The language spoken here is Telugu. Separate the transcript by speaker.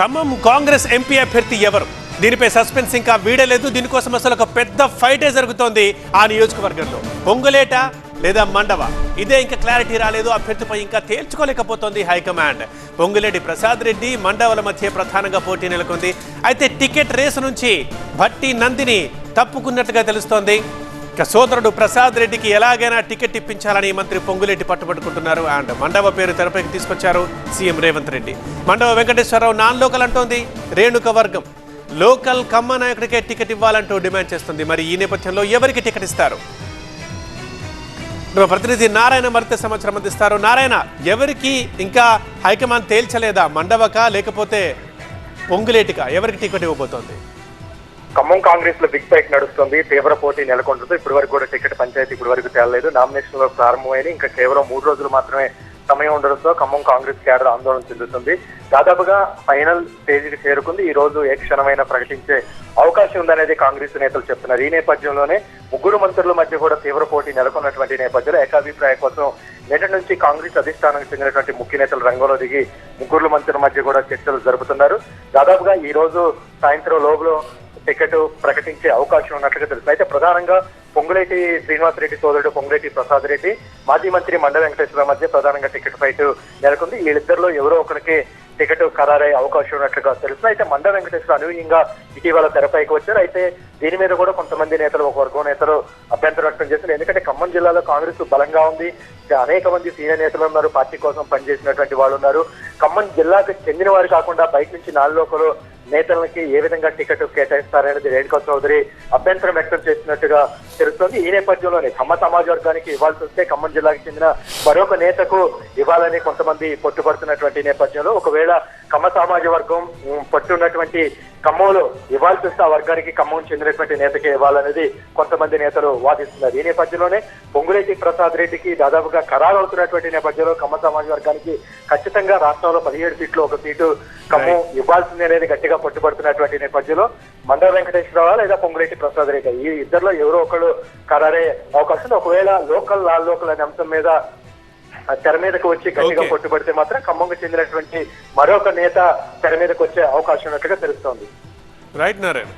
Speaker 1: ఖమ్మం కాంగ్రెస్ ఎంపీ అభ్యర్థి ఎవరు? దీనిపై సస్పెన్స్ ఇంకా వీడలేదు. దీనికోసం అసలు ఒక పెద్ద ఫైటే జరుగుతోంది ఆ నియోజకవర్గంలో. పొంగులేట లేదా మండవ? ఇదే ఇంకా క్లారిటీ రాలేదు. అభ్యర్థిపై ఇంకా తేల్చుకోలేకపోతోంది హైకమాండ్. పొంగులేటి ప్రసాద్ రెడ్డి మండవల మధ్య ప్రధానంగా పోటీ నెలకొంది. అయితే టికెట్ రేసు నుంచి భట్టి నందిని తప్పుకున్నట్టుగా తెలుస్తోంది. ఇక సోదరుడు ప్రసాద్ రెడ్డికి ఎలాగైనా టికెట్ ఇప్పించాలని మంత్రి పొంగులేటి పట్టుబట్టుకుంటున్నారు అండ్ మండవ పేరు తెరపైకి తీసుకొచ్చారు CM Revanth Reddy. Mandava Venkateswararao non local అంటోంది రేణుక వర్గం. లోకల్ కమ్మ నాయకుడికే టికెట్ ఇవ్వాలంటూ డిమాండ్ చేస్తుంది. మరి ఈ నేపథ్యంలో ఎవరికి టికెట్ ఇస్తారు? మా ప్రతినిధి నారాయణ మరిత సమాచారం అందిస్తారు. నారాయణ ఎవరికి ఇంకా హైకమాండ్ తేల్చలేదా? మండవక లేకపోతే పొంగులేటిక? ఎవరికి టికెట్ ఇవ్వబోతోంది?
Speaker 2: ఖమ్మం కాంగ్రెస్లో బిగ్ ఫైట్ నడుస్తుంది తీవ్ర పోటీ నెలకొంటుంది. ఇప్పటి వరకు కూడా టికెట్ పంచాయతీ ఇప్పటి వరకు తేలలేదు. నామినేషన్ ప్రారంభమైన ఇంకా కేవలం మూడు రోజులు మాత్రమే సమయం ఉండడంతో ఖమ్మం కాంగ్రెస్ క్యాడర్ ఆందోళన చెందుతుంది. దాదాపుగా ఫైనల్ స్టేజ్కి చేరుకుంది. ఈ రోజు ఏ క్షణమైనా ప్రకటించే అవకాశం ఉందనేది కాంగ్రెస్ నేతలు చెప్తున్నారు. ఈ నేపథ్యంలోనే ముగ్గురు మంత్రుల మధ్య కూడా తీవ్ర పోటీ నెలకొన్నటువంటి నేపథ్యంలో ఏకాభిప్రాయం కోసం నేటి నుంచి కాంగ్రెస్ అధిష్టానానికి చెందినటువంటి ముఖ్య నేతలు రంగంలో దిగి ముగ్గురు మంత్రుల మధ్య కూడా చర్చలు జరుపుతున్నారు. దాదాపుగా ఈ రోజు సాయంత్రం లోపల టికెట్ ప్రకటించే అవకాశం ఉన్నట్లుగా తెలుస్తుంది. అయితే ప్రధానంగా పొంగులేటి శ్రీనివాసరెడ్డి సోదరుడు పొంగులేటి ప్రసాద్ రెడ్డి మాజీ మంత్రి మండ వెంకటేశ్వర మధ్య ప్రధానంగా టికెట్ ఫైట్ నెలకొంది. వీళ్ళిద్దరిలో ఎవరో ఒకరికి టికెట్ ఖరారయ్యే అవకాశం ఉన్నట్లుగా తెలుస్తుంది. అయితే మండ వెంకటేశ్వర అనూహ్యంగా ఇటీవల తెరపైకి వచ్చారు. అయితే దీని మీద కూడా కొంతమంది నేతలు ఒక వర్గం నేతలు అభ్యంతరం వ్యక్తం చేశారు. ఎందుకంటే ఖమ్మం జిల్లాలో కాంగ్రెస్ బలంగా ఉంది. అనేక మంది సీనియర్ నేతలు ఉన్నారు. పార్టీ కోసం పనిచేసినటువంటి వాళ్ళు ఉన్నారు. ఖమ్మం జిల్లాకు చెందిన వారు కాకుండా బయట నుంచి నాలుగు నేతలకి ఏ విధంగా టికెట్ కేటాయిస్తారనేది రేణుకా చౌదరి అభ్యంతరం వ్యక్తం చేసినట్టుగా తెలుస్తోంది. ఈ నేపథ్యంలోనే ఖమ్మ సమాజ వర్గానికి ఇవ్వాల్సి వస్తే ఖమ్మం జిల్లాకు చెందిన మరొక నేతకు ఇవ్వాలని కొంతమంది పట్టుబడుతున్నటువంటి నేపథ్యంలో ఒకవేళ ఖమ్మ సమాజ వర్గం పట్టున్నటువంటి ఖమ్మంలో ఇవ్వాల్సి వస్తే ఆ వర్గానికి ఖమ్మం చెందినటువంటి నేతకే ఇవ్వాలనేది కొంతమంది నేతలు వాదిస్తున్నారు ఈ నేపథ్యంలోనే పొంగులేటి ప్రసాద్ రెడ్డికి దాదాపుగా ఖరారు అవుతున్నటువంటి నేపథ్యంలో ఖమ్మ సమాజ వర్గానికి ఖచ్చితంగా రాష్ట్రంలో పదిహేడు సీట్లు ఒక సీటు ఖమ్మం ఇవ్వాల్సింది అనేది గట్టిగా పట్టుబడుతున్నటువంటి నేపథ్యంలో మండల వెంకటేశ్వరరావు లేదా పొంగులేటి ప్రసాద్ రెడ్డి ఈ ఇద్దరిలో ఎవరో ఒకళ్ళు ఖరారే అవకాశం. ఒకవేళ లోకల్ లాల్ లోకల్ అనే అంశం మీద తెర మీదకు వచ్చి గట్టిగా. పట్టుబడితే మాత్రం ఖమ్మంకు చెందినటువంటి మరొక నేత తెర మీదకు వచ్చే అవకాశం ఉన్నట్టుగా తెలుస్తోంది
Speaker 1: రైట్ నారాయణ